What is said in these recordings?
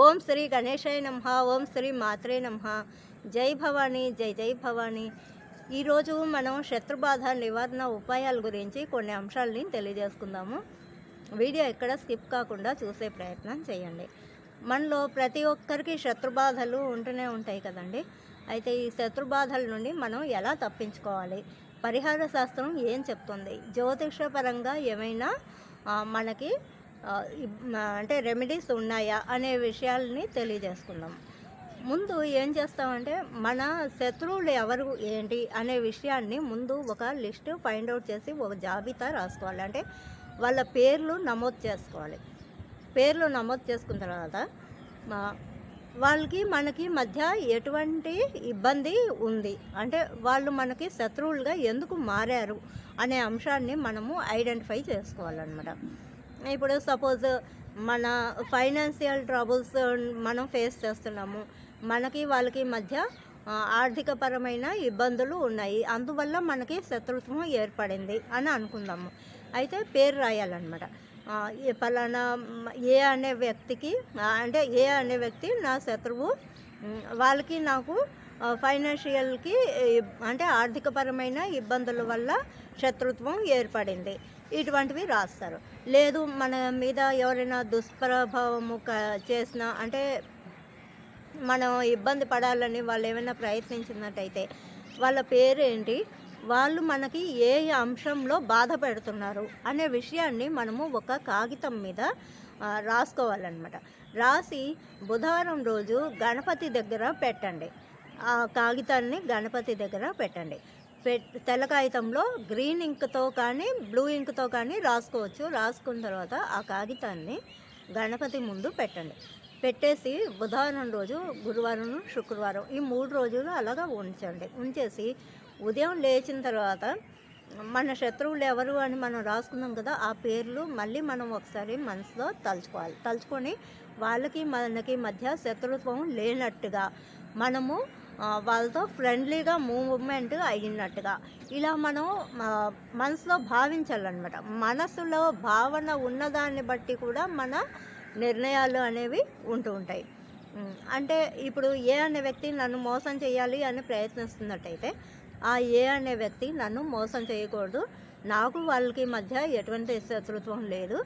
ఓం శ్రీ గణేశాయ నమ ఓం శ్రీ మాత్రే నమ. జై భవానీ జై జై భవానీ. ఈరోజు మనం శత్రుబాధ నివారణ ఉపాయాల గురించి కొన్ని అంశాలని తెలియజేసుకుందాము. వీడియో ఎక్కడ స్కిప్ కాకుండా చూసే ప్రయత్నం చేయండి. మనలో ప్రతి ఒక్కరికి శత్రుబాధలు ఉంటూనే ఉంటాయి కదండి. అయితే ఈ శత్రుబాధల నుండి మనం ఎలా తప్పించుకోవాలి? పరిహార శాస్త్రం ఏం చెప్తుంది? జ్యోతిషపరంగా ఏమైనా మనకి అంటే రెమెడీస్ ఉన్నాయా అనే విషయాల్ని తెలియజేసుకుందాం. ముందు ఏం చేస్తామంటే మన శత్రువులు ఎవరు ఏంటి అనే విషయాన్ని ముందు ఒక లిస్ట్ ఫైండ్ అవుట్ చేసి ఒక జాబితా రాసుకోవాలి. అంటే వాళ్ళ పేర్లు నమోదు చేసుకోవాలి. పేర్లు నమోదు చేసుకున్న తర్వాత వాళ్ళకి మనకి మధ్య ఎటువంటి ఇబ్బంది ఉంది. అంటే వాళ్ళు మనకి శత్రువులుగా ఎందుకు మారారు అనే అంశాన్ని మనము ఐడెంటిఫై చేసుకోవాలన్నమాట. ఇప్పుడు సపోజ్ మన ఫైనాన్షియల్ ట్రబుల్స్ మనం ఫేస్ చేస్తున్నాము మనకి వాళ్ళకి మధ్య ఆర్థికపరమైన ఇబ్బందులు ఉన్నాయి. అందువల్ల మనకి శత్రుత్వం ఏర్పడింది అని అనుకుందాము. అయితే పేరు రాయాలన్నమాట. పలానా ఏ అనే వ్యక్తికి అంటే ఏ అనే వ్యక్తి నా శత్రువు వాళ్ళకి నాకు ఫైనాన్షియల్కి అంటే ఆర్థికపరమైన ఇబ్బందుల వల్ల శత్రుత్వం ఏర్పడింది. ఇటువంటివి రాస్తారు. లేదు మన మీద ఎవరైనా దుష్ప్రభావము క చేసిన అంటే మనం ఇబ్బంది పడాలని వాళ్ళు ఏమైనా ప్రయత్నించినట్టయితే వాళ్ళ పేరేంటి? వాళ్ళు మనకి ఏ అంశంలో బాధ పెడుతున్నారు అనే విషయాన్ని మనము ఒక కాగితం మీద రాసుకోవాలన్నమాట. రాసి బుధవారం రోజు గణపతి దగ్గర పెట్టండి. ఆ కాగితాన్ని గణపతి దగ్గర పెట్టండి. తెల్ల కాగితంలో గ్రీన్ ఇంక్తో కానీ బ్లూ ఇంక్తో కానీ రాసుకోవచ్చు. రాసుకున్న తర్వాత ఆ కాగితాన్ని గణపతి ముందు పెట్టండి. పెట్టేసి బుధవారం రోజు గురువారం శుక్రవారం ఈ మూడు రోజులు అలాగా ఉంచండి. ఉంచేసి ఉదయం లేచిన తర్వాత మన శత్రువులు ఎవరు అని మనం రాసుకున్నాం కదా ఆ పేర్లు మళ్ళీ మనం ఒకసారి మనసులో తలుచుకోవాలి. తలుచుకొని వాళ్ళకి మనకి మధ్య శత్రుత్వం లేనట్టుగా మనము వాళ్ళతో ఫ్రెండ్లీగా మూవ్మెంట్ అయినట్టుగా ఇలా మనం మనసులో భావించాలన్నమాట. మనసులో భావన ఉన్నదాన్ని బట్టి కూడా మన నిర్ణయాలు అనేవి ఉంటూ ఉంటాయి. అంటే ఇప్పుడు ఏ అనే వ్యక్తి నన్ను మోసం చేయాలి అని ప్రయత్నిస్తున్నట్టయితే ఆ ఏ అనే వ్యక్తి నన్ను మోసం చేయకూడదు. నాకు వాళ్ళకి మధ్య ఎటువంటి శత్రుత్వం లేదు.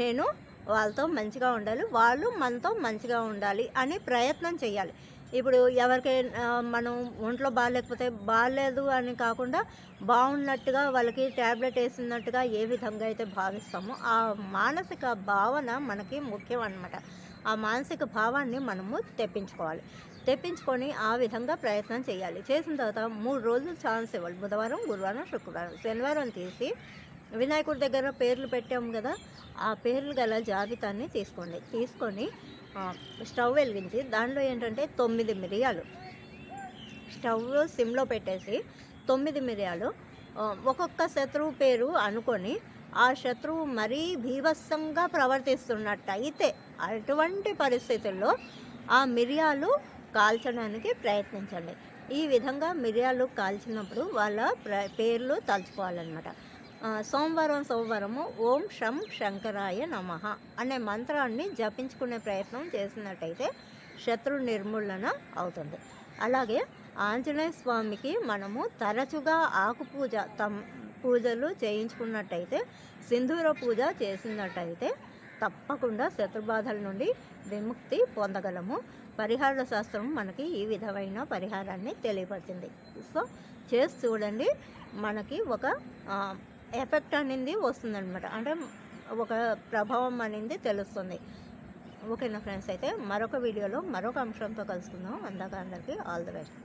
నేను వాళ్ళతో మంచిగా ఉండాలి. వాళ్ళు మనతో మంచిగా ఉండాలి అని ప్రయత్నం చేయాలి. ఇప్పుడు ఎవరికైనా మనం ఒంట్లో బాగాలేకపోతే బాగాలేదు అని కాకుండా బాగున్నట్టుగా వాళ్ళకి ట్యాబ్లెట్ వేసినట్టుగా ఏ విధంగా అయితే భావిస్తామో ఆ మానసిక భావన మనకి ముఖ్యం అన్నమాట ఆ మానసిక భావాన్ని మనము తెప్పించుకోవాలి. తెప్పించుకొని ఆ విధంగా ప్రయత్నం చేయాలి. చేసిన తర్వాత మూడు రోజులు ఛాన్స్ ఇవ్వాలి. బుధవారం గురువారం శుక్రవారం. శనివారం తీసి వినాయకుడి దగ్గర పేర్లు పెట్టాము కదా ఆ పేర్లు గల జాబితాని తీసుకోండి. తీసుకొని స్టవ్ వెలిగించి దాంట్లో ఏంటంటే తొమ్మిది మిరియాలు. స్టవ్ సిమ్లో పెట్టేసి తొమ్మిది మిరియాలు. ఒక్కొక్క శత్రువు పేరు అనుకొని ఆ శత్రువు మరీ భీభత్సంగా ప్రవర్తిస్తున్నట్టయితే అటువంటి పరిస్థితుల్లో ఆ మిరియాలు కాల్చడానికి ప్రయత్నించండి. ఈ విధంగా మిరియాలు కాల్చినప్పుడు వాళ్ళ ప్ర- పేర్లు తలుచుకోవాలన్నమాట. సోమవారం సోమవారము ఓం శం శంకరాయ నమః అనే మంత్రాన్ని జపించుకునే ప్రయత్నం చేసినట్టయితే శత్రు నిర్మూలన అవుతుంది. అలాగే ఆంజనేయ స్వామికి మనము తరచుగా ఆకు పూజ తమ్ పూజలు చేయించుకున్నట్టయితే సింధూర పూజ చేసినట్టయితే తప్పకుండా శత్రుబాధల నుండి విముక్తి పొందగలము. పరిహార శాస్త్రం మనకి ఈ విధమైన పరిహారాన్ని తెలియపరిచింది. సో చేసి చూడండి. మనకి ఒక ఎఫెక్ట్ అనేది వస్తుందన్నమాట. అంటే ఒక ప్రభావం అనేది తెలుస్తుంది. ఓకేనా ఫ్రెండ్స్? అయితే మరొక వీడియోలో మరొక అంశంతో కలుసుకుందాం. అందాక అందరికీ ఆల్ ది బెస్ట్.